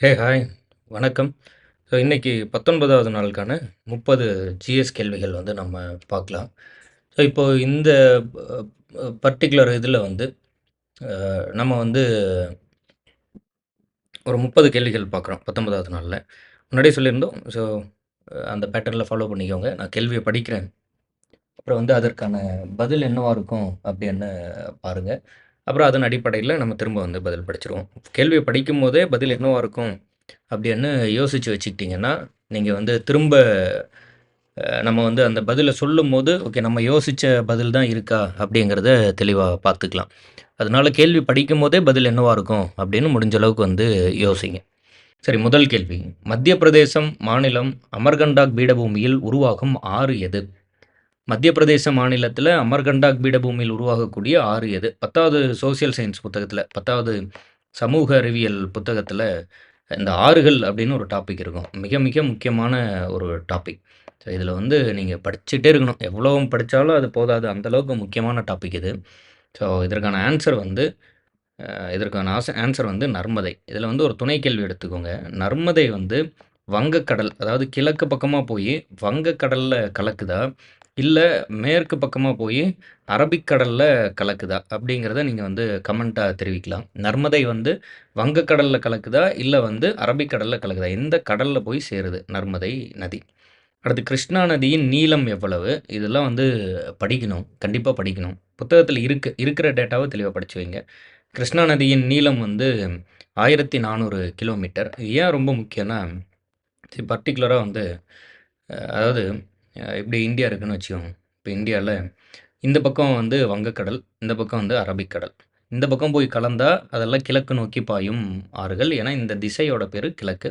Hey hi வணக்கம். So இன்றைக்கி பத்தொன்பதாவது நாளுக்கான முப்பது ஜிஎஸ் கேள்விகள் வந்து நம்ம பார்க்கலாம். ஸோ இப்போது இந்த பர்டிகுலர் இதில் வந்து நம்ம வந்து ஒரு முப்பது கேள்விகள் பார்க்குறோம் பத்தொன்பதாவது நாளில். முன்னாடியே சொல்லியிருந்தோம். ஸோ அந்த பேட்டர்னில் ஃபாலோ பண்ணிக்கோங்க. நான் கேள்வியை படிக்கிறேன். அப்புறம் வந்து அதற்கான பதில் என்னவா இருக்கும் அப்படின்னு பாருங்கள் அப்புறம் அதன் அடிப்படையில் நம்ம திரும்ப வந்து பதில் படிச்சிருவோம். கேள்வியை படிக்கும் போதே பதில் என்னவாக இருக்கும்? அப்படின்னு யோசித்து வச்சுக்கிட்டிங்கன்னா நீங்கள் வந்து திரும்ப நம்ம வந்து அந்த பதிலை சொல்லும் போது ஓகே நம்ம யோசித்த பதில் தான் இருக்கா? அப்படிங்கிறத தெளிவாக பார்த்துக்கலாம். அதனால கேள்வி படிக்கும் போதே பதில் என்னவாக இருக்கும்? அப்படின்னு முடிஞ்ச அளவுக்கு வந்து யோசிங்க. சரி முதல் கேள்வி. மத்திய பிரதேசம் மாநிலம் அமர்கண்டாக் பீடபூமியில் உருவாகும் ஆறு எது? மத்திய பிரதேச மாநிலத்தில் அமர்கண்டாக் பீடபூமியில் உருவாகக்கூடிய ஆறு எது? பத்தாவது சோசியல் சயின்ஸ் புத்தகத்தில் பத்தாவது சமூக அறிவியல் புத்தகத்தில் இந்த ஆறுகள் அப்படின்னு ஒரு டாபிக் இருக்கும். மிக மிக முக்கியமான ஒரு டாபிக் ஸோ இதில் வந்து நீங்கள் படிச்சுட்டே இருக்கணும். எவ்வளோ படித்தாலும் அது போதாது. அந்தளவுக்கு முக்கியமான டாபிக் இது. ஸோ இதற்கான ஆன்சர் வந்து இதற்கான ஆச ஆன்சர் வந்து நர்மதை. இதில் வந்து ஒரு துணை கேள்வி எடுத்துக்கோங்க. நர்மதை வந்து வங்கக்கடல் அதாவது கிழக்கு பக்கமாக போய் வங்கக்கடலில் கலக்குதா? இல்லை மேற்கு பக்கமாக போய் அரபிக்கடலில் கலக்குதா? அப்படிங்கிறத நீங்கள் வந்து கமெண்ட்டாக தெரிவிக்கலாம். நர்மதை வந்து வங்கக்கடலில் கலக்குதா? இல்லை வந்து அரபிக்கடலில் கலக்குதா? எந்த கடலில் போய் சேருது? நர்மதை நதி. அடுத்து கிருஷ்ணா நதியின் நீளம் எவ்வளவு? இதெல்லாம் வந்து படிக்கணும். கண்டிப்பாக படிக்கணும். புத்தகத்தில் இருக்கு. இருக்கிற டேட்டாவை தெளிவாக படிச்சு வைங்க. கிருஷ்ணா நதியின் நீளம் வந்து ஆயிரத்தி நானூறு கிலோமீட்டர் ஏன் ரொம்ப முக்கியம்னா பர்டிகுலராக வந்து அதாவது இப்படி இந்தியா இருக்குன்னு வச்சுக்கோங்க. இப்போ இந்தியாவில் இந்த பக்கம் வந்து வங்கக்கடல் இந்த பக்கம் வந்து அரபிக்கடல். இந்த பக்கம் போய் கலந்தால் அதெல்லாம் கிழக்கு நோக்கி பாயும் ஆறுகள். ஏன்னா இந்த திசையோட பேர் கிழக்கு.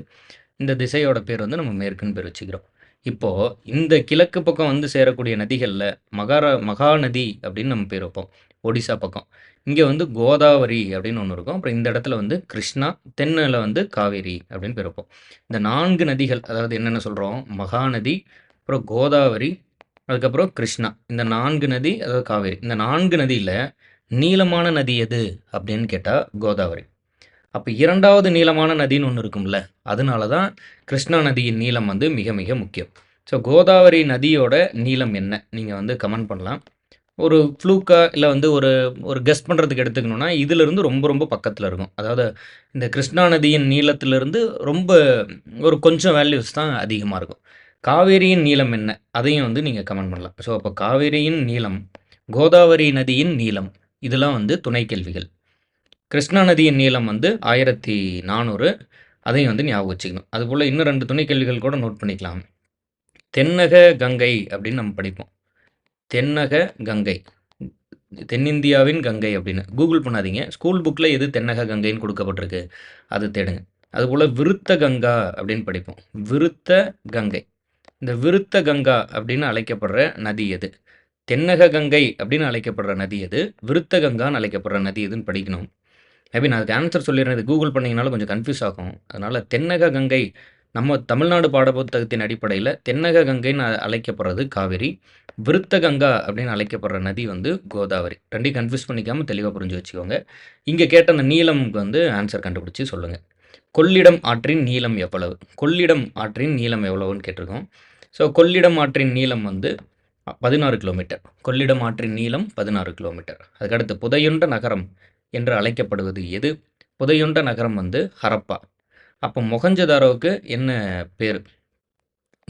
இந்த திசையோட பேர் வந்து நம்ம மேற்குன்னு பேர் வச்சுக்கிறோம். இப்போது இந்த கிழக்கு பக்கம் வந்து சேரக்கூடிய நதிகளில் மகாரா மகாநதி அப்படின்னு நம்ம பேர் வைப்போம். ஒடிசா பக்கம். இங்கே வந்து கோதாவரி அப்படின்னு ஒன்று இருக்கும். அப்புறம் இந்த இடத்துல வந்து கிருஷ்ணா தென்னில் வந்து காவேரி அப்படின்னு பேர் வைப்போம். இந்த நான்கு நதிகள் அதாவது என்னென்ன சொல்கிறோம் மகாநதி அப்புறம் கோதாவரி அதுக்கப்புறம் கிருஷ்ணா. இந்த நான்கு நதி அதாவது காவேரி. இந்த நான்கு நதியில் நீளமான நதி எது அப்படின்னு கேட்டால் கோதாவரி. அப்போ இரண்டாவது நீளமான நதின்னு ஒன்று இருக்கும்ல அதனால தான் கிருஷ்ணா நதியின் நீளம் வந்து மிக மிக முக்கியம். ஸோ கோதாவரி நதியோட நீளம் என்ன? நீங்கள் வந்து கமெண்ட் பண்ணலாம். ஒரு ஃப்ளூக்கா இல்லை வந்து ஒரு ஒரு கெஸ்ட் பண்ணுறதுக்கு எடுத்துக்கணுன்னா இதிலிருந்து ரொம்ப ரொம்ப பக்கத்தில் இருக்கும். அதாவது இந்த கிருஷ்ணா நதியின் நீளத்திலிருந்து ரொம்ப ஒரு கொஞ்சம் வேல்யூஸ் தான் அதிகமாக இருக்கும். காவேரியின் நீளம் என்ன? அதையும் வந்து நீங்கள் கமெண்ட் பண்ணலாம். ஸோ அப்போ காவேரியின் நீளம் கோதாவரி நதியின் நீளம் இதெல்லாம் வந்து துணை கேள்விகள். கிருஷ்ணா நதியின் நீளம் வந்து ஆயிரத்தி நானூறு. அதையும் வந்து ஞாபகம் வச்சுக்கணும். அதுபோல் இன்னும் ரெண்டு துணை கேள்விகள் கூட நோட் பண்ணிக்கலாம். தென்னக கங்கை அப்படின்னு நம்ம படிப்போம். தென்னக கங்கை. தென்னிந்தியாவின் கங்கை அப்படின்னு. கூகுள் பண்ணாதீங்க. ஸ்கூல் புக்கில் எது தென்னக கங்கைன்னு கொடுக்கப்பட்டிருக்கு அது தேடுங்க. அதுபோல் விருத்த கங்கா அப்படின்னு படிப்போம். விருத்த கங்கை. இந்த விருத்த கங்கா அப்படின்னு அழைக்கப்படுற நதி எது? தென்னக கங்கை அப்படின்னு அழைக்கப்படுற நதி எது? விருத்த கங்கான்னு அழைக்கப்படுற நதி எதுன்னு படிக்கணும். மேபி நான் அதுக்கு ஆன்சர் சொல்லிடுறேன். இது கூகுள் பண்ணிங்கனாலும் கொஞ்சம் கன்ஃபியூஸ் ஆகும். அதனால் தென்னக கங்கை நம்ம தமிழ்நாடு பாடப்புத்தகத்தின் அடிப்படையில் தென்னக கங்கைன்னு அழைக்கப்படுறது காவேரி. விருத்த கங்கா அப்படின்னு அழைக்கப்படுற நதி வந்து கோதாவரி. ரெண்டையும் கன்ஃபியூஸ் பண்ணிக்காமல் தெளிவாக புரிஞ்சு வச்சுக்கோங்க. இங்கே கேட்ட அந்த நீளம்க்கு வந்து ஆன்சர் கண்டுபிடிச்சி சொல்லுங்கள் கொள்ளிடம் ஆற்றின் நீளம் எவ்வளவு? கொள்ளிடம் ஆற்றின் நீளம் எவ்வளவுன்னு கேட்டிருக்கோம். ஸோ கொள்ளிடம் ஆற்றின் நீளம் வந்து பதினாறு கிலோமீட்டர் கொள்ளிடம் ஆற்றின் நீளம் பதினாறு கிலோமீட்டர் அதுக்கடுத்து புதையுண்ட நகரம் என்று அழைக்கப்படுவது எது? புதையுண்ட நகரம் வந்து ஹரப்பா. அப்போ மொகஞ்சதாரோவுக்கு என்ன பேர்?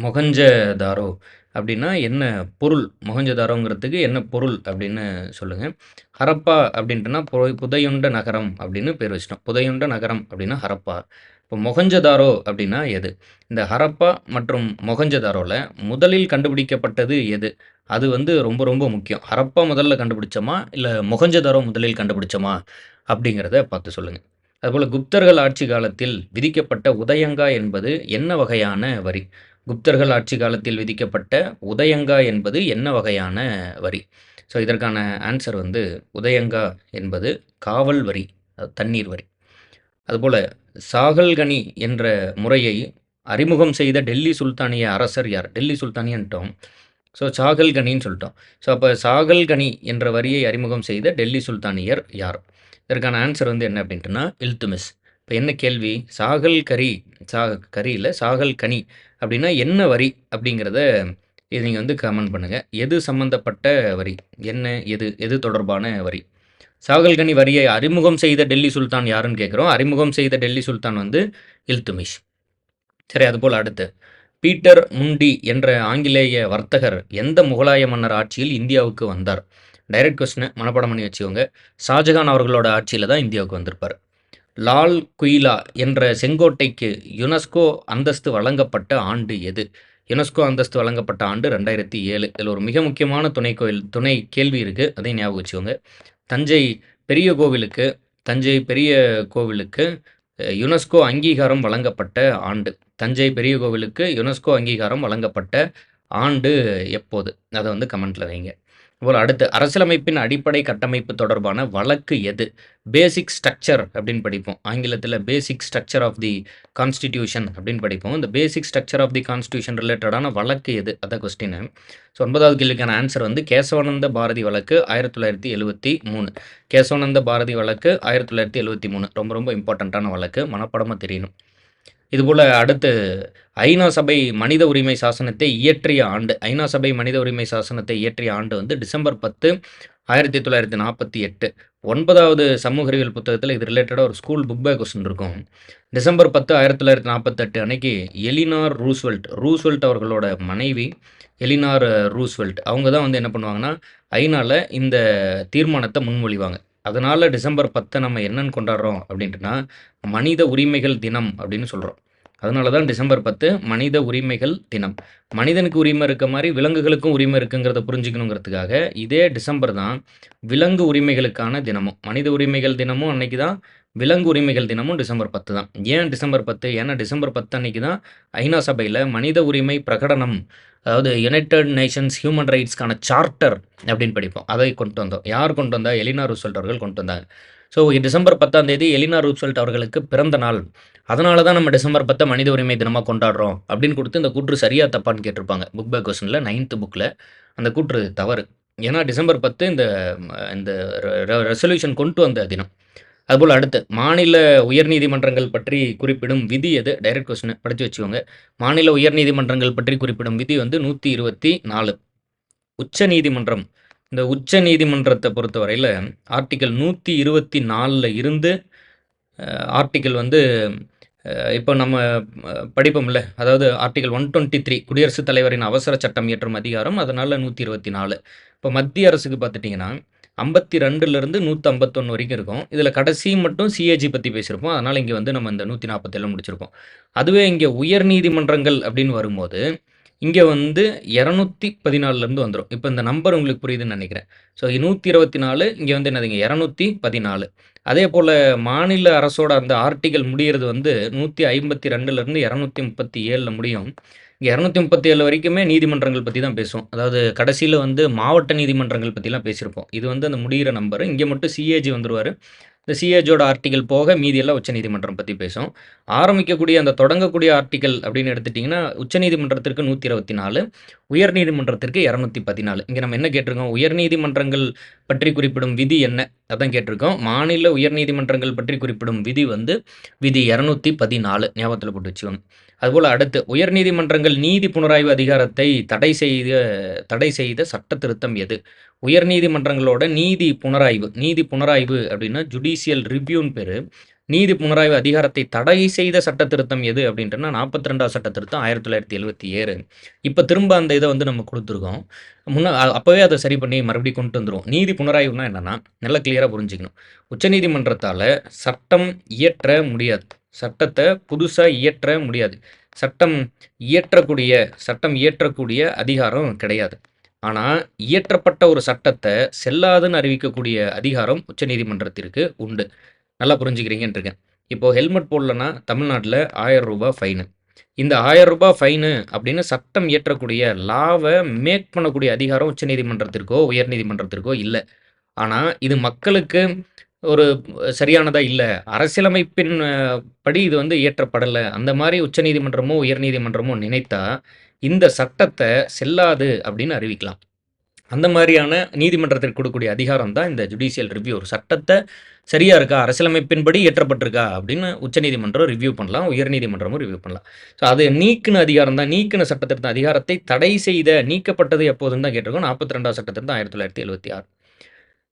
மொகஞ்சதாரோ அப்படின்னா என்ன பொருள்? மொகஞ்சதாரோங்கிறதுக்கு என்ன பொருள் அப்படின்னு சொல்லுங்கள் ஹரப்பா அப்படின்ட்டுனா புதை- புதையுண்ட நகரம் அப்படின்னு பேர் வச்சிட்டோம். புதையுண்ட நகரம் அப்படின்னா ஹரப்பா. இப்போ மொகஞ்சதாரோ அப்படின்னா எது? இந்த ஹரப்பா மற்றும் மொகஞ்சதாரோவில் முதலில் கண்டுபிடிக்கப்பட்டது எது? அது வந்து ரொம்ப ரொம்ப முக்கியம். ஹரப்பா முதல்ல கண்டுபிடிச்சோமா? இல்லை மொகஞ்சதாரோ முதலில் கண்டுபிடிச்சோமா? அப்படிங்கிறத பார்த்து சொல்லுங்கள் அதுபோல் குப்தர்கள் ஆட்சி காலத்தில் விதிக்கப்பட்ட உதயங்கா என்பது என்ன வகையான வரி? குப்தர்கள் ஆட்சி காலத்தில் விதிக்கப்பட்ட உதயங்கா என்பது என்ன வகையான வரி? ஸோ இதற்கான ஆன்சர் வந்து உதயங்கா என்பது காவல் வரி தண்ணீர் வரி. அதுபோல் சாகல்கனி என்ற முறையை அறிமுகம் செய்த டெல்லி சுல்தானிய அரசர் யார்? டெல்லி சுல்தானியன்ட்டோம் ஸோ சாகல்கனின்னு சொல்லிட்டோம். ஸோ அப்போ சாகல்கனி என்ற வரியை அறிமுகம் செய்த டெல்லி சுல்தானியர் யார்? இதற்கான ஆன்சர் வந்து என்ன அப்படின்ட்டுனா இல்துமிஸ். இப்போ என்ன கேள்வி? சாகல் கரி சா கரியில் சாகல் கனி அப்படின்னா என்ன வரி அப்படிங்கிறத இது நீங்கள் வந்து கமெண்ட் பண்ணுங்கள் எது சம்மந்தப்பட்ட வரி? என்ன எது எது தொடர்பான வரி? சாகல்கனி வரியை அறிமுகம் செய்த டெல்லி சுல்தான் யாருன்னு கேட்குறோம் அறிமுகம் செய்த டெல்லி சுல்தான் வந்து இல்துமிஷ் சரி அதுபோல் அடுத்து. பீட்டர் முண்டி என்ற ஆங்கிலேய வர்த்தகர் எந்த முகலாய மன்னர் ஆட்சியில் இந்தியாவுக்கு வந்தார்? டைரக்ட் கொஸ்டினை மனப்பாடம் பண்ணி வச்சுக்கோங்க. ஷாஜகான் அவர்களோட ஆட்சியில் தான் இந்தியாவுக்கு வந்திருப்பார். லால் குயிலா என்ற செங்கோட்டைக்கு யுனெஸ்கோ அந்தஸ்து வழங்கப்பட்ட ஆண்டு எது? யுனெஸ்கோ அந்தஸ்து வழங்கப்பட்ட ஆண்டு ரெண்டாயிரத்தி ஏழு. இதில் ஒரு மிக முக்கியமான துணை கோயில் துணை கேள்வி இருக்குது அதையும் ஞாபகம் வச்சுக்கோங்க. தஞ்சை பெரிய கோவிலுக்கு தஞ்சை பெரிய கோவிலுக்கு யுனெஸ்கோ அங்கீகாரம் வழங்கப்பட்ட ஆண்டு. தஞ்சை பெரிய கோவிலுக்கு யுனெஸ்கோ அங்கீகாரம் வழங்கப்பட்ட ஆண்டு எப்போது? அதை வந்து கமெண்ட்டில் வைங்க. போல் அடுத்து அரசியலமைப்பின் அடிப்படை கட்டமைப்பு தொடர்பான வழக்கு எது? பேசிக் ஸ்ட்ரக்சர் அப்படின்னு படிப்போம். ஆங்கிலத்தில் basic structure of the constitution அப்படின்னு படிப்போம். இந்த basic structure of the constitution ரிலேட்டடான வழக்கு எது? அதான் கொஸ்டின் ஸோ ஒன்பதாவது கேள்விக்கான ஆன்சர் வந்து கேசவானந்த பாரதி வழக்கு ஆயிரத்தி தொள்ளாயிரத்தி எழுபத்தி மூணு. கேசவானந்த பாரதி வழக்கு ஆயிரத்தி தொள்ளாயிரத்தி எழுபத்தி மூணு. ரொம்ப ரொம்ப இம்பார்ட்டண்ட்டான வழக்கு. மனப்படமாக தெரியணும். இதுபோல் அடுத்து ஐநா சபை மனித உரிமை சாசனத்தை இயற்றிய ஆண்டு ஐநா சபை மனித உரிமை சாசனத்தை இயற்றிய ஆண்டு வந்து டிசம்பர் பத்து ஆயிரத்தி தொள்ளாயிரத்தி நாற்பத்தி எட்டு. ஒன்பதாவது சமூக அறிவியல் புத்தகத்தில் இது ரிலேட்டடாக ஒரு ஸ்கூல் புக் பேக் கொஸ்டின் இருக்கும். டிசம்பர் பத்து ஆயிரத்தி தொள்ளாயிரத்தி நாற்பத்தெட்டு அன்னைக்கு எலினார் ரூஸ்வெல்ட் ரூஸ்வெல்ட் அவர்களோட மனைவி எலினார் ரூஸ்வெல்ட். அவங்க தான் வந்து என்ன பண்ணுவாங்கன்னா ஐநாவில் இந்த தீர்மானத்தை முன்மொழிவாங்க. அதனால் டிசம்பர் பத்தை நம்ம என்னன்னு கொண்டாடுறோம் அப்படின்ட்டுனா மனித உரிமைகள் தினம் அப்படின்னு சொல்கிறோம் அதனால தான் டிசம்பர் பத்து மனித உரிமைகள் தினம். மனிதனுக்கு உரிமை இருக்க மாதிரி விலங்குகளுக்கும் உரிமை இருக்குங்கிறத புரிஞ்சுக்கணுங்கிறதுக்காக இதே டிசம்பர் தான் விலங்கு உரிமைகளுக்கான தினமும். மனித உரிமைகள் தினமும் அன்னைக்கு தான் விலங்கு உரிமைகள் தினமும் டிசம்பர் பத்து தான். ஏன் டிசம்பர் பத்து? ஏன்னா டிசம்பர் பத்து அன்னைக்கு தான் ஐநா சபையில் மனித உரிமை பிரகடனம் அதாவது யுனைடெட் நேஷன்ஸ் ஹியூமன் ரைட்ஸ்க்கான சார்ட்டர் அப்படின்னு படிப்போம். அதை கொண்டு வந்தோம். யார் கொண்டு வந்தால் எலினா ரூசல்ட் அவர்கள் கொண்டு வந்தாங்க. ஸோ டிசம்பர் பத்தாம் தேதி எலினா ரூஸ்வெல்ட் அவர்களுக்கு பிறந்த நாள். அதனால தான் நம்ம டிசம்பர் பத்தை மனித உரிமை தினமாக கொண்டாடுறோம் அப்படின்னு கொடுத்து இந்த கூற்று சரியாக தப்பான்னு கேட்டிருப்பாங்க. புக் பேக் கொஸ்டினில் நைன்த்து புக்கில் அந்த கூற்று தவறு. ஏன்னா டிசம்பர் பத்து இந்த இந்த ரெசல்யூஷன் கொண்டு வந்த தினம். அதுபோல் அடுத்து மாநில உயர்நீதிமன்றங்கள் பற்றி குறிப்பிடும் விதி எது? டைரக்ட் கொஸ்டின் படித்து வச்சுக்கோங்க. மாநில உயர்நீதிமன்றங்கள் பற்றி குறிப்பிடும் விதி வந்து நூற்றி இருபத்தி நாலு. உச்ச நீதிமன்றம் இந்த உச்ச நீதிமன்றத்தை பொறுத்தவரையில் ஆர்டிக்கல் நூற்றி இருபத்தி நாலில் இருந்து ஆர்டிக்கல் வந்து இப்போ நம்ம படிப்போம்ல. அதாவது ஆர்டிகல் ஒன் டுவெண்ட்டி த்ரீ குடியரசுத் தலைவரின் அவசர சட்டம் இயற்றும் அதிகாரம் அதனால் நூற்றி இருபத்தி நாலு. இப்போ மத்திய அரசுக்கு பார்த்துட்டிங்கன்னா ஐம்பத்தி ரெண்டுலேருந்து நூற்றி ஐம்பத்தொன்று வரைக்கும் இருக்கும். இதில் கடைசி மட்டும் சிஏஜி பற்றி பேசியிருப்போம். அதனால் இங்கே வந்து நம்ம இந்த நூற்றி நாற்பத்தேழு முடிச்சிருப்போம். அதுவே இங்கே உயர் நீதிமன்றங்கள் அப்படின்னு வரும்போது இங்கே வந்து இரநூத்தி பதினாலுலேருந்து வந்துடும் இப்போ இந்த நம்பர் உங்களுக்கு புரியுதுன்னு நினைக்கிறேன். ஸோ நூற்றி இருபத்தி நாலு இங்கே வந்து என்னதுங்க? இரநூத்தி பதினாலு. அதே போல் மாநில அரசோட அந்த ஆர்டிகல் முடியிறது வந்து நூற்றி ஐம்பத்தி ரெண்டுலேருந்து இரநூத்தி முப்பத்தி ஏழில் முடியும். இங்கே இரநூத்தி முப்பத்தி ஏழு வரைக்குமே நீதிமன்றங்கள் பற்றி தான் பேசுவோம். அதாவது கடைசியில் வந்து மாவட்ட நீதிமன்றங்கள் பற்றிலாம் பேசியிருப்போம். இது வந்து அந்த முடிகிற நம்பர் இங்கே மட்டும் சிஏஜி வந்துருவார். இந்த சிஏஜியோட ஆர்டிகல் போக மீதியெல்லாம் உச்சநீதிமன்றம் பற்றி பேசும் ஆரம்பிக்கக்கூடிய அந்த தொடங்கக்கூடிய ஆர்டிகல் அப்படின்னு எடுத்துட்டிங்கன்னா உச்சநீதிமன்றத்திற்கு நூற்றி இருபத்தி நாலு உயர்நீதிமன்றத்திற்கு இரநூத்தி பதினாலு. இங்கே நம்ம என்ன கேட்டிருக்கோம்? உயர்நீதிமன்றங்கள் பற்றி குறிப்பிடும் விதி என்ன? அதான் கேட்டிருக்கோம். மாநில உயர்நீதிமன்றங்கள் பற்றி குறிப்பிடும் விதி வந்து விதி இரநூத்தி பதினாலு. ஞாபகத்தில் போட்டு வச்சுக்கோங்க. அதுபோல் அடுத்து உயர்நீதிமன்றங்கள் நீதி புனராய்வு அதிகாரத்தை தடை செய்த தடை செய்த சட்ட திருத்தம் எது? உயர்நீதிமன்றங்களோட நீதி புனராய்வு நீதி புனராய்வு அப்படின்னா ஜுடிஷியல் ரிவ்யூன்னு பேர். நீதி புனராய்வு அதிகாரத்தை தடை செய்த சட்ட திருத்தம் எது அப்படின்றனா நாற்பத்தி ரெண்டாவது சட்ட திருத்தம் ஆயிரத்தி தொள்ளாயிரத்தி எழுபத்தி ஏழு. இப்போ திரும்ப அந்த இதை வந்து நம்ம கொடுத்துருக்கோம். முன்ன அப்போவே அதை சரி பண்ணி மறுபடியும் கொண்டு வந்துடும் நீதி புனராய்வுனா என்னன்னா நல்லா கிளியராக புரிஞ்சுக்கணும். உச்சநீதிமன்றத்தால் சட்டம் இயற்ற முடியாது. சட்டத்தை புதுசாக இயற்ற முடியாது. சட்டம் இயற்றக்கூடிய சட்டம் இயற்றக்கூடிய அதிகாரம் கிடையாது. ஆனால் இயற்றப்பட்ட ஒரு சட்டத்தை செல்லாதுன்னு அறிவிக்கக்கூடிய அதிகாரம் உச்சநீதிமன்றத்திற்கு உண்டு. நல்லா புரிஞ்சுக்கிறீங்கன்னு இருக்கேன். இப்போது ஹெல்மெட் போடலன்னா தமிழ்நாட்டில் ஆயிரம் ரூபாய் ஃபைனு இந்த ஆயிரம் ரூபாய் ஃபைனு அப்படின்னு சட்டம் இயற்றக்கூடிய லாவை மேக் பண்ணக்கூடிய அதிகாரம் உச்சநீதிமன்றத்திற்கோ உயர்நீதிமன்றத்திற்கோ இல்லை. ஆனால் இது மக்களுக்கு ஒரு சரியானதா இல்லை. அரசியலமைப்பின் படி இது வந்து இயற்றப்படலை. அந்த மாதிரி உச்சநீதிமன்றமோ உயர்நீதிமன்றமோ நினைத்தா இந்த சட்டத்தை செல்லாது அப்படின்னு அறிவிக்கலாம். அந்த மாதிரியான நீதிமன்றத்திற்கு கொடுக்கக்கூடிய அதிகாரம் தான் இந்த ஜுடிஷியல் ரிவ்யூ. ஒரு சட்டத்தை சரியா இருக்கா? அரசியலமைப்பின்படி இயற்றப்பட்டிருக்கா? அப்படின்னு உச்சநீதிமன்றம் ரிவ்யூ பண்ணலாம். உயர்நீதிமன்றமும் ரிவ்யூ பண்ணலாம். ஸோ அது நீக்கின அதிகாரம் தான். நீக்கின சட்டத்திருத்த அதிகாரத்தை தடை செய்த நீக்கப்பட்டது எப்போதுன்னு தான் கேட்டிருக்கோம். நாற்பத்தி ரெண்டாவது சட்டத்திருத்தம் ஆயிரத்தி தொள்ளாயிரத்தி எழுபத்தி ஆறு.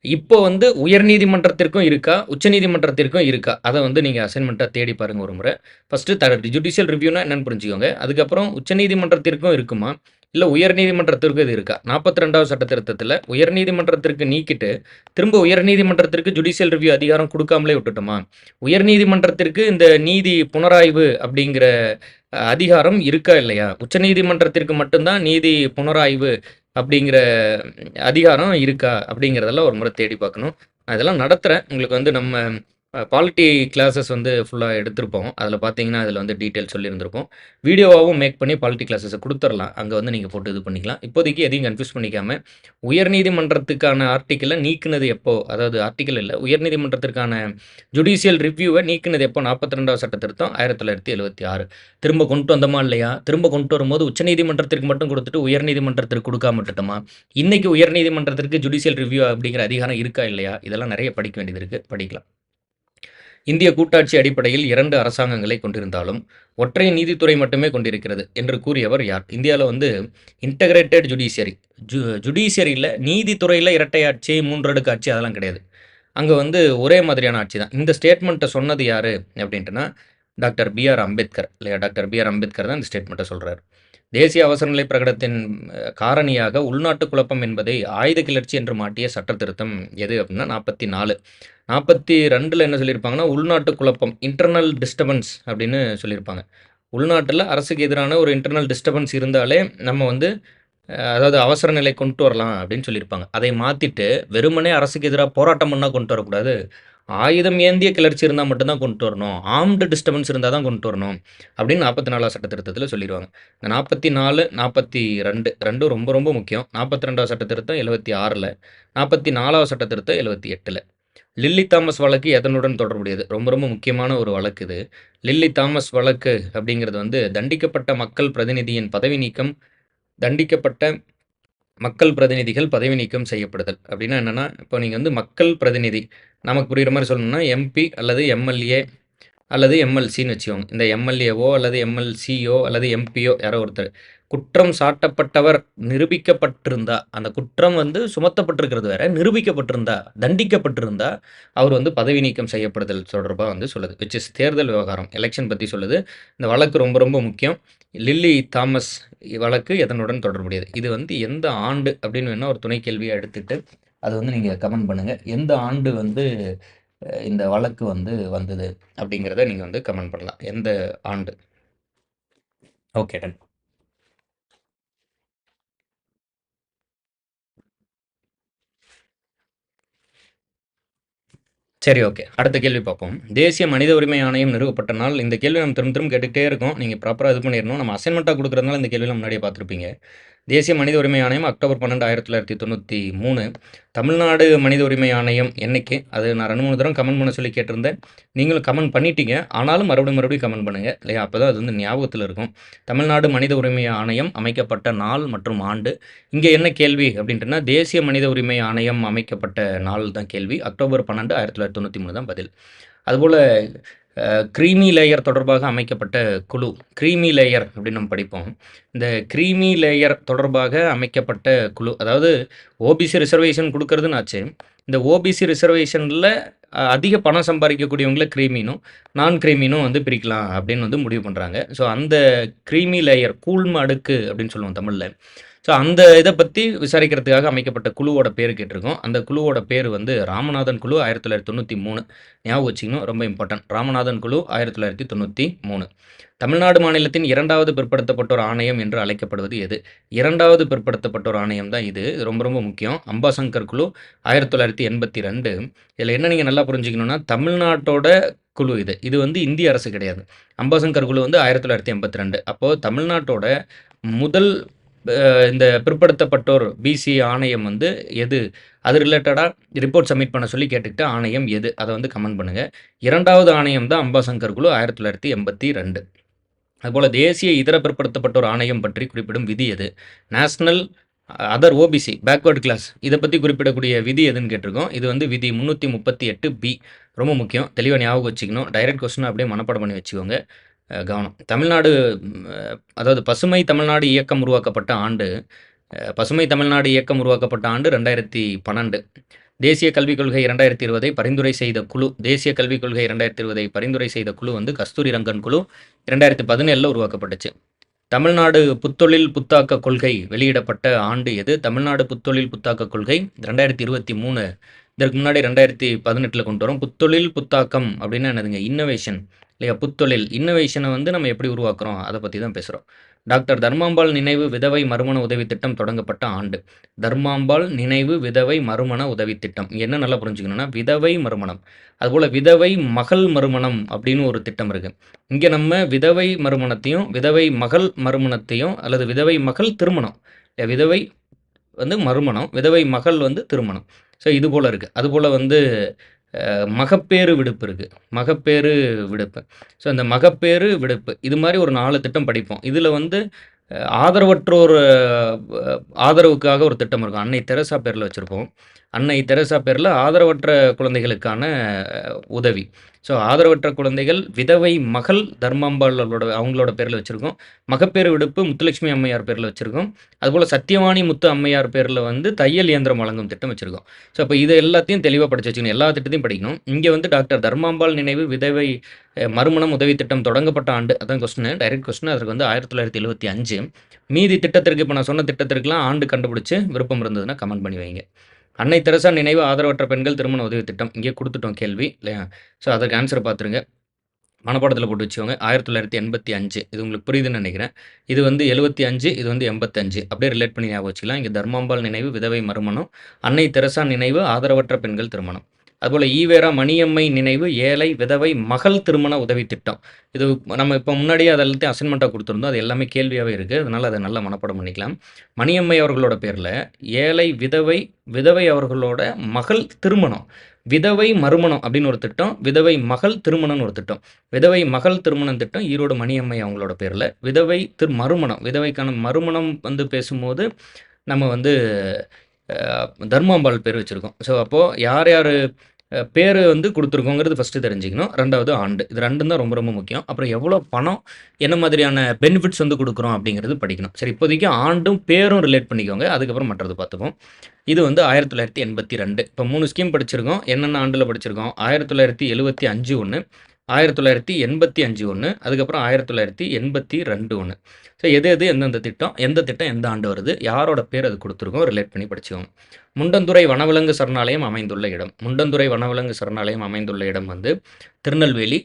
இப்போ வந்து உயர்நீதிமன்றத்திற்கும் இருக்கா உச்சநீதிமன்றத்திற்கும் இருக்கா? அதை வந்து நீங்கள் அசைன்மெண்ட்டாக தேடி பாருங்கள் ஒரு முறை. ஃபஸ்ட்டு த ஜுடிஷியல் ரிவ்யூனா என்னென்னு புரிஞ்சுக்கோங்க. அதுக்கப்புறம் உச்சநீதிமன்றத்திற்கும் இருக்குமா? இல்லை உயர்நீதிமன்றத்திற்கு இது இருக்கா? நாற்பத்தி ரெண்டாவது சட்ட திருத்தத்தில் உயர்நீதிமன்றத்திற்கு நீக்கிட்டு திரும்ப உயர்நீதிமன்றத்திற்கு ஜுடிஷியல் ரிவ்யூ அதிகாரம் கொடுக்காமலே விட்டுட்டோமா? உயர்நீதிமன்றத்திற்கு இந்த நீதி புனராய்வு அப்படிங்கிற அதிகாரம் இருக்கா இல்லையா? உச்சநீதிமன்றத்திற்கு மட்டும்தான் நீதி புனராய்வு அப்படிங்கிற அதிகாரம் இருக்கா அப்படிங்கிறதெல்லாம் ஒரு முறை தேடி பார்க்கணும். அதெல்லாம் நடத்துகிறேன் உங்களுக்கு வந்து நம்ம குவாலிட்டி கிளாஸஸ் வந்து ஃபுல்லாக எடுத்திருப்போம். அதில் பார்த்தீங்கன்னா அதில் வந்து டீட்டெயில் சொல்லியிருந்திருப்போம் வீடியோவாகவும் மேக் பண்ணி குவாலிட்டி கிளாஸஸை கொடுத்துடலாம் அங்கே வந்து நீங்கள் போட்டு இது பண்ணிக்கலாம். இப்போதைக்கு எதையும் கன்ஃபியூஸ் பண்ணிக்காமல் உயர்நீதிமன்றத்துக்கான ஆர்டிக்கலை நீக்குனது எப்போ அதாவது ஆர்டிக்கல் இல்லை உயர்நீதிமன்றத்திற்கான ஜுடிஷியல் ரிவ்யூவை நீக்குனது எப்போ? நாற்பத்தி ரெண்டாவது சட்ட திருத்தம் ஆயிரத்தி தொள்ளாயிரத்தி எழுபத்தி ஆறு. திரும்ப கொண்டு வந்தோமா இல்லையா? திரும்ப கொண்டு வரும்போது உச்சநீதிமன்றத்திற்கு மட்டும் கொடுத்துட்டு உயர்நீதிமன்றத்திற்கு கொடுக்காம விட்டுட்டோமா? இன்றைக்கி உயர்நீதிமன்றத்திற்கு ஜுடிஷியல் ரிவ்யூ அப்படிங்கிற அதிகாரம் இருக்கா இல்லையா? இதெல்லாம் நிறைய படிக்க வேண்டியது இருக்குது படிக்கலாம். இந்திய கூட்டாட்சி அடிப்படையில் இரண்டு அரசாங்கங்களை கொண்டிருந்தாலும் ஒற்றை நீதித்துறை மட்டுமே கொண்டிருக்கிறது என்று கூறியவர் யார்? இந்தியாவில் வந்து இன்டகிரேட்டட் ஜுடிஷியரி ஜு ஜுடிஷியரியில் நீதித்துறையில் இரட்டை ஆட்சி மூன்றடுக்கு ஆட்சி அதெல்லாம் கிடையாது. அங்கே வந்து ஒரே மாதிரியான ஆட்சி தான். இந்த ஸ்டேட்மெண்ட்டை சொன்னது யார் அப்படின்ட்டுனா டாக்டர் பிஆர் அம்பேத்கர். இல்லையா? டாக்டர் பிஆர் அம்பேத்கர் தான் இந்த ஸ்டேட்மெண்ட்டை சொல்கிறார் தேசிய அவசரநிலை பிரகடனத்தின் காரணியாக உள்நாட்டு குழப்பம் என்பதை ஆயுத கிளர்ச்சி என்று மாட்டிய சட்ட திருத்தம் எது அப்படின்னா நாற்பத்தி நாலு நாற்பத்தி ரெண்டில் என்ன சொல்லியிருப்பாங்கன்னா உள்நாட்டு குழப்பம் இன்டர்னல் டிஸ்டர்பன்ஸ் அப்படின்னு சொல்லியிருப்பாங்க. உள்நாட்டில் அரசுக்கு எதிரான ஒரு இன்டர்னல் டிஸ்டர்பன்ஸ் இருந்தாலே நம்ம வந்து அதாவது அவசர நிலை கொண்டு வரலாம் அப்படின்னு சொல்லியிருப்பாங்க. அதை மாற்றிட்டு வெறுமனே அரசுக்கு எதிராக போராட்டம் பண்ணால் கொண்டு வரக்கூடாது. ஆயுதம் ஏந்திய கிளர்ச்சி இருந்தால் மட்டும்தான் கொண்டு வரணும். ஆம்டு டிஸ்டர்பன்ஸ் இருந்தால் தான் கொண்டு வரணும். அப்படின்னு நாற்பத்தி நாலாவது சட்ட திருத்தத்தில் சொல்லிடுவாங்க இந்த நாற்பத்தி நாலு நாற்பத்தி ரெண்டு ரெண்டும் ரொம்ப ரொம்ப முக்கியம். நாற்பத்தி ரெண்டாவது சட்ட திருத்தம் எழுபத்தி ஆறில் நாற்பத்தி நாலாவது சட்ட திருத்தம் எழுபத்தி எட்டில் லில்லி தாமஸ் வழக்கு எதனுடன் தொடர்புடையது? ரொம்ப ரொம்ப முக்கியமான ஒரு வழக்கு இது. லில்லி தாமஸ் வழக்கு அப்படிங்கிறது வந்து தண்டிக்கப்பட்ட மக்கள் பிரதிநிதியின் பதவி நீக்கம் தண்டிக்கப்பட்ட மக்கள் பிரதிநிதிகள் பதவி நீக்கம் செய்யப்படுதல். அப்படின்னா என்னென்னா இப்போ நீங்கள் வந்து மக்கள் பிரதிநிதி நமக்கு புரிகிற மாதிரி சொல்லணும்னா எம்பி அல்லது எம்எல்ஏ அல்லது எம்எல்சின்னு வச்சுக்கோங்க. இந்த எம்எல்ஏவோ அல்லது எம்எல்சியோ அல்லது எம்பியோ யாரோ ஒருத்தர். குற்றம் சாட்டப்பட்டவர் நிரூபிக்கப்பட்டிருந்தா அந்த குற்றம் வந்து சுமத்தப்பட்டிருக்கிறது வேற நிரூபிக்கப்பட்டிருந்தா தண்டிக்கப்பட்டிருந்தா அவர் வந்து பதவி நீக்கம் செய்யப்படுதல் தொடர்பாக வந்து சொல்லுது. விச் இஸ் தேர்தல் விவகாரம் எலெக்ஷன் பற்றி சொல்லுது. இந்த வழக்கு ரொம்ப ரொம்ப முக்கியம். லில்லி தாமஸ் வழக்கு எதனுடன் தொடர்புடையது? இது வந்து எந்த ஆண்டு அப்படின்னு வேணால் ஒரு துணை கேள்வியாக எடுத்துகிட்டு அது வந்து நீங்கள் கமெண்ட் பண்ணுங்கள் எந்த ஆண்டு வந்து இந்த வழக்கு வந்து வந்தது அப்படிங்கிறத நீங்கள் வந்து கமெண்ட் பண்ணலாம். எந்த ஆண்டு? Okay done. சரி ஓகே அடுத்த கேள்வி பார்ப்போம். தேசிய மனித உரிமை ஆணையம் நிறுவப்பட்ட நாள் இந்த கேள்வி நம்ம திரும்ப திரும்ப கேட்டுக்கிட்டே இருக்கோம். நீங்கள் ப்ராப்பராக இது பண்ணிடணும். நம்ம அசைன்மெண்ட்டாக கொடுக்குறதுனால இந்த கேள்வியில் முன்னாடியே பார்த்துருப்பீங்க. தேசிய மனித உரிமை ஆணையம் அக்டோபர் பன்னெண்டு ஆயிரத்தி தொள்ளாயிரத்தி தொண்ணூற்றி மூணு. தமிழ்நாடு மனித உரிமை ஆணையம் என்னைக்கு? அது நான் ரெண்டு மூணு தரம் கமெண்ட் பண்ண சொல்லி கேட்டிருந்தேன். நீங்களும் கமெண்ட் பண்ணிட்டீங்க. ஆனாலும் மறுபடியும் மறுபடியும் கமெண்ட் பண்ணுங்கள் இல்லையா? அப்போ தான் அது வந்து ஞாபகத்தில் இருக்கும். தமிழ்நாடு மனித உரிமை ஆணையம் அமைக்கப்பட்ட நாள் மற்றும் ஆண்டு. இங்கே என்ன கேள்வி அப்படின்ட்டுனா தேசிய மனித உரிமை ஆணையம் அமைக்கப்பட்ட நாள் தான் கேள்வி. அக்டோபர் பன்னெண்டு ஆயிரத்தி தொள்ளாயிரத்தி தொண்ணூற்றி மூணு தான் பதில். அதுபோல் க்ரீமி லேயர் தொடர்பாக அமைக்கப்பட்ட குழு க்ரீமி லேயர் அப்படின்னு நம்ம படிப்போம். இந்த க்ரீமி லேயர் தொடர்பாக அமைக்கப்பட்ட குழு அதாவது ஓபிசி ரிசர்வேஷன் கொடுக்கறதுன்னு ஆச்சு. இந்த ஓபிசி ரிசர்வேஷனில் அதிக பணம் சம்பாதிக்கக்கூடியவங்கள க்ரீமினும் நான் க்ரீமினும் வந்து பிரிக்கலாம் அப்படின்னு வந்து முடிவு பண்ணுறாங்க ஸோ அந்த க்ரீமி லேயர் கூழ்ம அடுக்கு அப்படின்னு சொல்லுவோம் தமிழில். ஸோ அந்த இதை பற்றி விசாரிக்கிறதுக்காக அமைக்கப்பட்ட குழுவோட பேர் கேட்டிருக்கோம். அந்த குழுவோட பேர் வந்து ராமநாதன் குழு ஆயிரத்தி தொள்ளாயிரத்தி தொண்ணூற்றி மூணு. ஞாபகம் வச்சுக்கணும் ரொம்ப இம்பார்ட்டன்ட் ராமநாதன் குழு ஆயிரத்தி தொள்ளாயிரத்தி தொண்ணூற்றி மூணு. தமிழ்நாடு மாநிலத்தின் இரண்டாவது பிற்படுத்தப்பட்டோர் ஆணையம் என்று அழைக்கப்படுவது எது? இரண்டாவது பிற்படுத்தப்பட்டோர் ஆணையம் தான் இது. ரொம்ப ரொம்ப முக்கியம். அம்பாசங்கர் குழு ஆயிரத்தி தொள்ளாயிரத்தி எண்பத்தி ரெண்டு. இதில் என்ன நீங்கள் நல்லா புரிஞ்சுக்கணும்னா தமிழ்நாட்டோட குழு இது. இது வந்து இந்திய அரசு கிடையாது. அம்பாசங்கர் குழு வந்து ஆயிரத்தி தொள்ளாயிரத்தி எண்பத்தி ரெண்டு. அப்போது தமிழ்நாட்டோட முதல் இந்த பிற்படுத்தப்பட்டோர் பிசி ஆணையம் வந்து எது? அது ரிலேட்டடாக ரிப்போர்ட் சப்மிட் பண்ண சொல்லி கேட்டுக்கிட்டு ஆணையம் எது? அதை வந்து கமெண்ட் பண்ணுங்கள் இரண்டாவது ஆணையம் தான் அம்பாசங்கர் குழு ஆயிரத்தி தொள்ளாயிரத்தி எண்பத்தி ரெண்டு. அதுபோல் தேசிய இதர பிற்படுத்தப்பட்டோர் ஆணையம் பற்றி குறிப்பிடும் விதி எது? National other OBC backward class இதை பற்றி குறிப்பிடக்கூடிய விதி எதுன்னு கேட்டிருக்கோம். இது வந்து விதி முந்நூற்றி முப்பத்தி எட்டு பி ரொம்ப முக்கியம். தெளிவாக ஞாபகம் வச்சுக்கணும். டைரக்ட் கொஸ்டின் அப்படியே மனப்பாடம் பண்ணி வச்சுக்கோங்க. கவனம். தமிழ்நாடு அதாவது பசுமை தமிழ்நாடு இயக்கம் உருவாக்கப்பட்ட ஆண்டு பசுமை தமிழ்நாடு இயக்கம் உருவாக்கப்பட்ட ஆண்டு ரெண்டாயிரத்தி பன்னெண்டு. தேசிய கல்விக் கொள்கை இரண்டாயிரத்தி இருபதை பரிந்துரை செய்த குழு தேசிய கல்விக் கொள்கை இரண்டாயிரத்தி இருபதை பரிந்துரை செய்த குழு வந்து கஸ்தூரி ரங்கன் குழு இரண்டாயிரத்தி பதினேழில் உருவாக்கப்பட்டுச்சு. தமிழ்நாடு புத்தொழில் புத்தாக்க கொள்கை வெளியிடப்பட்ட ஆண்டு எது? தமிழ்நாடு புத்தொழில் புத்தாக்க கொள்கை ரெண்டாயிரத்தி இருபத்தி மூணு. இதற்கு முன்னாடி ரெண்டாயிரத்தி பதினெட்டில் கொண்டு வரும். புத்தொழில் புத்தாக்கம் அப்படின்னா என்னதுங்க? இன்னோவேஷன் இல்லையா? புத்தொழில். இன்னோவேஷனை வந்து நம்ம எப்படி உருவாக்குறோம்? அதை பற்றி தான் பேசுகிறோம் டாக்டர் தர்மாம்பாள் நினைவு விதவை மறுமண உதவி திட்டம் தொடங்கப்பட்ட ஆண்டு. தர்மாம்பாள் நினைவு விதவை மறுமண உதவி திட்டம். என்ன நல்லா புரிஞ்சுக்கணும்னா விதவை மறுமணம். அதுபோல் விதவை மகள் மறுமணம் அப்படின்னு ஒரு திட்டம் இருக்குது இங்கே நம்ம விதவை மறுமணத்தையும் விதவை மகள் மறுமணத்தையும் அல்லது விதவை மகள் திருமணம். விதவை வந்து மறுமணம் விதவை மகள் வந்து திருமணம். ஸோ இது போல் இருக்குது அதுபோல் வந்து மகப்பேறு விடுப்பு இருக்குது மகப்பேறு விடுப்பு. ஸோ இந்த மகப்பேறு விடுப்பு இது மாதிரி ஒரு நாலு திட்டம் படிப்போம். இதில் வந்து ஆதரவற்றோர் ஆதரவுக்காக ஒரு திட்டம் இருக்கும். அன்னை தெரசா பேரில் வச்சுருப்போம். அன்னை தெரசா பேரில் ஆதரவற்ற குழந்தைகளுக்கான உதவி. ஸோ ஆதரவற்ற குழந்தைகள் விதவை மகள் தர்மாம்பாளோட அவங்களோட பேரில் வச்சுருக்கோம். மகப்பேறு விடுப்பு முத்துலட்சுமி அம்மையார் பேரில் வச்சுருக்கோம். அதுபோல் சத்தியவாணி முத்து அம்மையார் பேரில் வந்து தையல் இயந்திரம் வழங்கும் திட்டம் வச்சுருக்கோம். ஸோ அப்போ இது எல்லாத்தையும் தெளிவாக படிச்சு வச்சுக்கணும். எல்லா திட்டத்தையும் படிக்கணும். இங்கே வந்து டாக்டர் தர்மாம்பாள் நினைவு விதவை மறுமணம் உதவி திட்டம் தொடங்கப்பட்ட ஆண்டு. அதான் கொஸ்டின் டைரக்ட் கொஸ்டின் அதற்கு வந்து ஆயிரத்தி தொள்ளாயிரத்தி எழுபத்தி அஞ்சு. மீதி திட்டத்திற்கு இப்போ நான் சொன்ன திட்டத்திற்கெலாம் ஆண்டு கண்டுபிடிச்சி விருப்பம் இருந்ததுன்னா கமெண்ட் பண்ணி வைங்க. அன்னை தெரசா நினைவு ஆதரவற்ற பெண்கள் திருமண உதவி திட்டம். இங்கே கொடுத்துட்டோம் கேள்வி இல்லையா? ஸோ அதற்கு ஆன்சர் பார்த்துருங்க மனப்பாடத்தில் போட்டு வச்சுக்கோங்க. ஆயிரத்தி தொள்ளாயிரத்தி எண்பத்தி அஞ்சு. இது உங்களுக்கு புரியுதுன்னு நினைக்கிறேன். இது வந்து எழுபத்தி அஞ்சு இது வந்து எண்பத்தஞ்சு அப்படியே ரிலேட் பண்ணி ஞாபகம் வச்சுக்கலாம். இங்கே தர்மாம்பாள் நினைவு விதவை மறுமணம் அன்னை தெரசா நினைவு ஆதரவற்ற பெண்கள் திருமணம். அதுபோல் ஈவேரா மணியம்மை நினைவு ஏழை விதவை மகள் திருமண உதவி திட்டம் இது நம்ம இப்போ முன்னாடியே அதெல்லாத்தையும் அசைன்மெண்ட்டாக கொடுத்துருந்தோம். அது எல்லாமே கேள்வியாகவே இருக்குது அதனால் அதை நல்லா மனப்பாடம் பண்ணிக்கலாம். மணியம்மை அவர்களோட பேரில் ஏழை விதவை விதவை அவர்களோட மகள் திருமணம். விதவை மறுமணம் அப்படின்னு ஒரு திட்டம் விதவை மகள் திருமணம்னு ஒரு திட்டம். விதவை மகள் திருமணம் திட்டம் ஈரோடு மணியம்மை அவங்களோட பேரில். விதவை திரு மறுமணம் விதவைக்கான மறுமணம் வந்து பேசும்போது நம்ம வந்து தர்மாம்பாள் பேர் வச்சுருக்கோம். ஸோ அப்போது யார் யார் பேர் வந்து கொடுத்துருக்கோங்கிறது ஃபஸ்ட்டு தெரிஞ்சுக்கணும். ரெண்டாவது ஆண்டு. இது ரெண்டும் தான் ரொம்ப ரொம்ப முக்கியம். அப்புறம் எவ்வளோ பணம் என்ன மாதிரியான பெனிஃபிட்ஸ் வந்து கொடுக்குறோம் அப்படிங்கிறது படிக்கணும். சரி இப்போதைக்கு ஆண்டும் பேரும் ரிலேட் பண்ணிக்கோங்க. அதுக்கப்புறம் மற்றது பார்த்துப்போம். இது வந்து ஆயிரத்தி தொள்ளாயிரத்தி எண்பத்தி ரெண்டு. இப்போ மூணு ஸ்கீம் படிச்சிருக்கோம். என்னென்ன ஆண்டில் படிச்சிருக்கோம்? ஆயிரத்தி தொள்ளாயிரத்தி எழுபத்தி அஞ்சு ஒன்று ஆயிரத்தி தொள்ளாயிரத்தி எண்பத்தி அஞ்சு ஒன்று அதுக்கப்புறம் ஆயிரத்தி தொள்ளாயிரத்தி எண்பத்தி ரெண்டு ஒன்று ஸோ எது எது எந்தெந்த திட்டம் எந்த திட்டம் எந்த ஆண்டு வருது யாரோட பேர் அது கொடுத்துருக்கோம் ரிலேட் பண்ணி படிச்சுக்கோங்க. முண்டந்துறை வனவிலங்கு சரணாலயம் அமைந்துள்ள இடம். முண்டந்துறை வனவிலங்கு சரணாலயம் அமைந்துள்ள இடம் வந்து திருநெல்வேலி.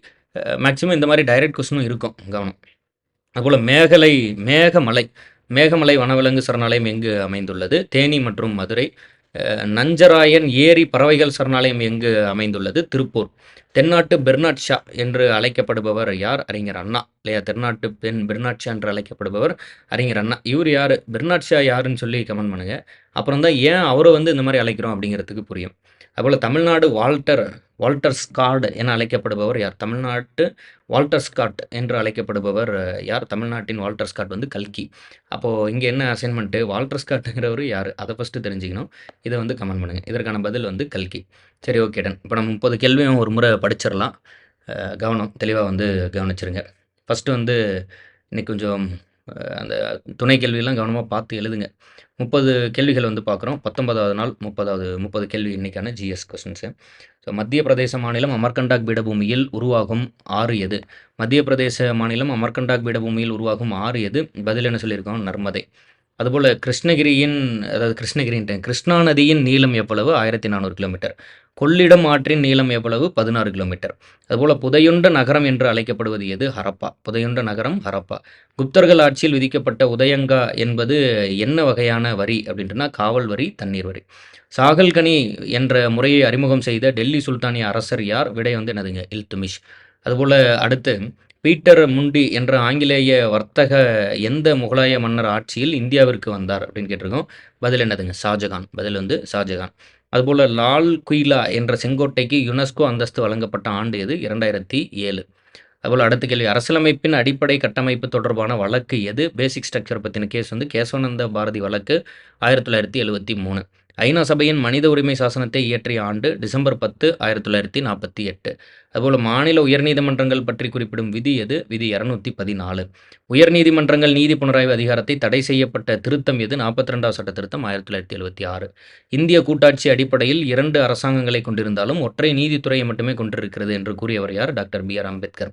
மேக்ஸிமம் இந்த மாதிரி டைரக்ட் கொஸ்டினும் இருக்கும் கவனம். அதுபோல் மேகலை மேகமலை மேகமலை வனவிலங்கு சரணாலயம் எங்கு அமைந்துள்ளது? தேனி மற்றும் மதுரை நஞ்சராயன் ஏரி பறவைகள் சரணாலயம் எங்கு அமைந்துள்ளது? திருப்பூர். தென்னாட்டு பெர்னாட் ஷா என்று அழைக்கப்படுபவர் யார்? அறிஞர் அண்ணா. இல்லையா? தென்னாட்டு பெண் பெர்னாட் ஷா என்று அழைக்கப்படுபவர் அறிஞர் அண்ணா. இவர் யார்? பெர்னாட் ஷா யாருன்னு சொல்லி கமெண்ட் பண்ணுங்க. அப்புறம் தான் ஏன் அவரை வந்து இந்த மாதிரி அழைக்கிறோம் அப்படிங்கிறதுக்கு புரியும். அதுபோல் தமிழ்நாடு வால்டர் வால்டர் ஸ்காட் என அழைக்கப்படுபவர் யார்? தமிழ்நாட்டு வால்டர் ஸ்காட் என்று அழைக்கப்படுபவர் யார்? தமிழ்நாட்டின் வால்டர் ஸ்காட் வந்து கல்கி. அப்போது இங்கே என்ன அசைன்மெண்ட்டு வால்டர் ஸ்காட்டுங்கிறவர் யார்? அதை ஃபஸ்ட்டு தெரிஞ்சுக்கணும். இதை வந்து கமெண்ட் பண்ணுங்கள் இதற்கான பதில் வந்து கல்கி. சரி ஓகே டன் இப்போ நம்ம முப்பது கேள்வியும் ஒரு முறை படிச்சிடலாம். கவனம் தெளிவாக வந்து கவனிச்சிருங்க. ஃபஸ்ட்டு வந்து இன்னைக்கு கொஞ்சம் அந்த துணை கேள்வியெல்லாம் கவனமாக பார்த்து எழுதுங்க. முப்பது கேள்விகள் வந்து பார்க்குறோம். பத்தொன்பதாவது நாள் முப்பதாவது முப்பது கேள்வி இன்னைக்கான ஜிஎஸ் கொஸ்டின்ஸு ஸோ மத்திய பிரதேச மாநிலம் அமர்கண்டாக் பீடபூமியில் உருவாகும் ஆறு எது? மத்திய பிரதேச மாநிலம் அமர்கண்டாக் பீடபூமியில் உருவாகும் ஆறு எது? பதில் என்ன சொல்லியிருக்கோம்? நர்மதை. அதுபோல் கிருஷ்ணகிரியின் அதாவது கிருஷ்ணகிரின் கிருஷ்ணா நதியின் நீளம் எவ்வளவு? ஆயிரத்தி நானூறு கிலோமீட்டர். கொள்ளிடம் ஆற்றின் நீளம் எவ்வளவு? பதினாறு கிலோமீட்டர். அதுபோல் புதையுண்ட நகரம் என்று அழைக்கப்படுவது எது? ஹரப்பா. புதையுண்ட நகரம் ஹரப்பா. குப்தர்கள் ஆட்சியில் விதிக்கப்பட்ட உதயங்கா என்பது என்ன வகையான வரி அப்படின்ட்டுனா காவல் வரி தண்ணீர் வரி. சாகல்கனி என்ற முறையை அறிமுகம் செய்த டெல்லி சுல்தானிய அரசர் யார்? விடை வந்து என்னதுங்க? இல்துமிஷ். அதுபோல் அடுத்து பீட்டர் முண்டி என்ற ஆங்கிலேய வர்த்தக எந்த முகலாய மன்னர் ஆட்சியில் இந்தியாவிற்கு வந்தார் அப்படின்னு கேட்டிருக்கோம். பதில் என்னதுங்க? ஷாஜகான். பதில் வந்து ஷாஜகான். அதுபோல் லால் குயிலா என்ற செங்கோட்டைக்கு யுனெஸ்கோ அந்தஸ்து வழங்கப்பட்ட ஆண்டு எது? இரண்டாயிரத்தி ஏழு. அதுபோல் அடுத்த கேள்வி அரசியலமைப்பின் அடிப்படை கட்டமைப்பு தொடர்பான வழக்கு எது? பேசிக் ஸ்ட்ரக்சர் பற்றின கேஸ் வந்து கேசவானந்த பாரதி வழக்கு ஆயிரத்தி தொள்ளாயிரத்தி எழுபத்தி மூணு. ஐநா சபையின் மனித உரிமை சாசனத்தை இயற்றிய ஆண்டு டிசம்பர் பத்து ஆயிரத்தி தொள்ளாயிரத்தி நாற்பத்தி எட்டு. அதுபோல் மாநில உயர்நீதிமன்றங்கள் பற்றி குறிப்பிடும் விதி எது? விதி இரநூத்தி பதினாலு. உயர்நீதிமன்றங்கள் நீதி புனராய்வு அதிகாரத்தை தடை செய்யப்பட்ட திருத்தம் எது? நாற்பத்தி ரெண்டாவது சட்ட திருத்தம் ஆயிரத்தி தொள்ளாயிரத்தி எழுபத்தி ஆறு. இந்திய கூட்டாட்சி அடிப்படையில் இரண்டு அரசாங்கங்களை கொண்டிருந்தாலும் ஒற்றை நீதித்துறையை மட்டுமே கொண்டிருக்கிறது என்று கூறியவர் யார்? Doctor B R Ambedkar.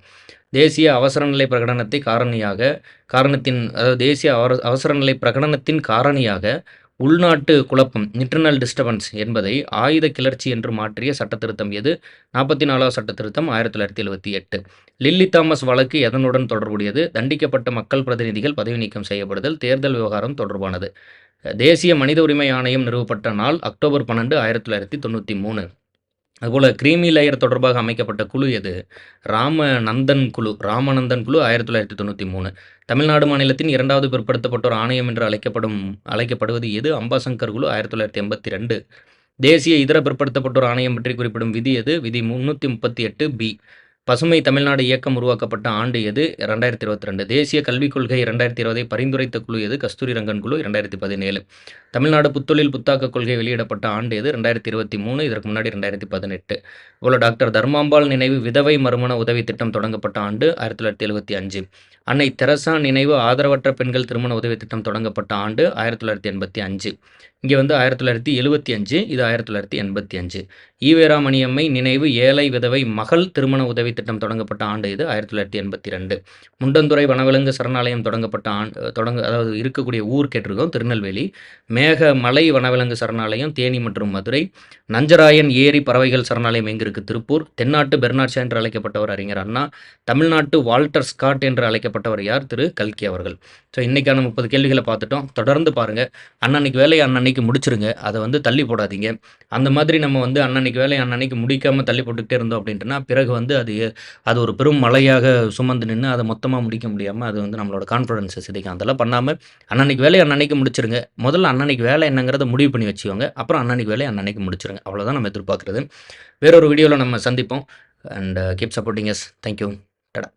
தேசிய அவசரநிலை பிரகடனத்தை காரணியாக காரணத்தின் அதாவது தேசிய அவசரநிலை பிரகடனத்தின் காரணியாக உள்நாட்டு குழப்பம் இன்டர்னல் டிஸ்டர்பன்ஸ் என்பதை ஆயுத கிளர்ச்சி என்று மாற்றிய சட்டத்திருத்தம் எது? நாற்பத்தி நாலாவது சட்ட திருத்தம் ஆயிரத்தி தொள்ளாயிரத்தி எழுபத்தி எட்டு. லில்லி தாமஸ் வழக்கு எதனுடன் தொடர்புடையது? தண்டிக்கப்பட்ட மக்கள் பிரதிநிதிகள் பதவி நீக்கம் செய்யப்படுதல் தேர்தல் விவகாரம் தொடர்பானது. தேசிய மனித உரிமை ஆணையம் நிறுவப்பட்ட நாள் அக்டோபர் பன்னெண்டு ஆயிரத்தி தொள்ளாயிரத்தி தொண்ணூற்றி மூணு. அதுபோல் கிரீமி லேயர் தொடர்பாக அமைக்கப்பட்ட குழு எது? ராமநந்தன் குழு. ராமநந்தன் குழு ஆயிரத்தி தொள்ளாயிரத்தி தொண்ணூற்றி மூணு. தமிழ்நாடு மாநிலத்தின் இரண்டாவது பிற்படுத்தப்பட்டோர் ஆணையம் என்று அழைக்கப்படும் அழைக்கப்படுவது எது? அம்பாசங்கர் குழு ஆயிரத்தி தொள்ளாயிரத்தி எண்பத்தி ரெண்டு. தேசிய இதர பிற்படுத்தப்பட்டோர் ஆணையம் பற்றி குறிப்பிடும் விதி எது? விதி முன்னூற்றி முப்பத்தி எட்டு பி. பசுமை தமிழ்நாடு இயக்கம் உருவாக்கப்பட்ட ஆண்டு எது? ரெண்டாயிரத்தி இருபத்தி ரெண்டு. தேசிய கல்விக் கொள்கை இரண்டாயிரத்தி இருபதை பரிந்துரைத்த குழு எது? கஸ்தூரி ரங்கன் குழு இரண்டாயிரத்தி பதினேழு. தமிழ்நாடு புத்தொழில் புத்தாக்க கொள்கை வெளியிடப்பட்ட ஆண்டு எது? ரெண்டாயிரத்தி இருபத்தி மூணு. இதற்கு முன்னாடி ரெண்டாயிரத்தி பதினெட்டு. இவ்வளோ டாக்டர் தர்மாம்பாள் நினைவு விதவை மறுமண உதவி திட்டம் தொடங்கப்பட்ட ஆண்டு ஆயிரத்தி தொள்ளாயிரத்தி எழுபத்தி அஞ்சு. அன்னை தெரசா நினைவு ஆதரவற்ற பெண்கள் திருமண உதவி திட்டம் தொடங்கப்பட்ட ஆண்டு ஆயிரத்தி தொள்ளாயிரத்தி எண்பத்தி அஞ்சு. இங்கே வந்து ஆயிரத்தி தொள்ளாயிரத்தி எழுபத்தி அஞ்சு இது ஆயிரத்தி தொள்ளாயிரத்தி எண்பத்தி அஞ்சு. ஈவேராமணியம்மை நினைவு ஏழை விதவை மகள் திருமண உதவி திட்டம் தொடங்கப்பட்ட ஆண்டு இது ஆயிரத்தி தொள்ளாயிரத்தி எண்பத்தி ரெண்டு முண்டந்துறை வனவிலங்கு சரணாலயம் தொடங்கப்பட்ட ஆண்டு தொடங்க அதாவது இருக்கக்கூடிய ஊர் கேட்டிருக்கோம் திருநெல்வேலி. மேக மலை வனவிலங்கு சரணாலயம் தேனி மற்றும் மதுரை. நஞ்சராயன் ஏரி பறவைகள் சரணாலயம் எங்கிருக்கு திருப்பூர். தென்னாட்டு பெர்னாட்சா என்று அழைக்கப்பட்டவர் அறிஞர் அண்ணா. தமிழ்நாட்டு வால்டர் ஸ்காட் என்று செய்யப்பட்டவர் யார்? திரு. கல்கி அவர்கள். ஸோ இன்றைக்கான முப்பது கேள்விகளை பார்த்துட்டோம். தொடர்ந்து பாருங்கள் அன்னன்னைக்கு வேலையை அன்னன்னைக்கு முடிச்சிருங்க. அதை வந்து தள்ளி போடாதீங்க. அந்த மாதிரி நம்ம வந்து அன்னன்னைக்கு வேலையை அன்னன்னைக்கு முடிக்காமல் தள்ளி போட்டுக்கிட்டே இருந்தோம் அப்படின்ட்டுனா பிறகு வந்து அது அது ஒரு பெரும் மலையாக சுமந்து நின்று அதை மொத்தமாக முடிக்க முடியாமல் அது வந்து நம்மளோட கான்ஃபிடன்ஸை சிதைக்கும் அதெல்லாம் பண்ணாமல் அன்னன்னைக்கு வேலையை அன்னன்னைக்கு முடிச்சிருங்க. முதல்ல அன்னன்னைக்கு வேலை என்னங்கிறத முடிவு பண்ணி வச்சுக்கோங்க. அப்புறம் அன்னன்னைக்கு வேலையை அன்னன்னைக்கு முடிச்சிருங்க. அவ்வளோதான் நம்ம எதிர்பார்க்குறது. வேறொரு வீடியோவில் நம்ம சந்திப்போம். And keep supporting us thank you tata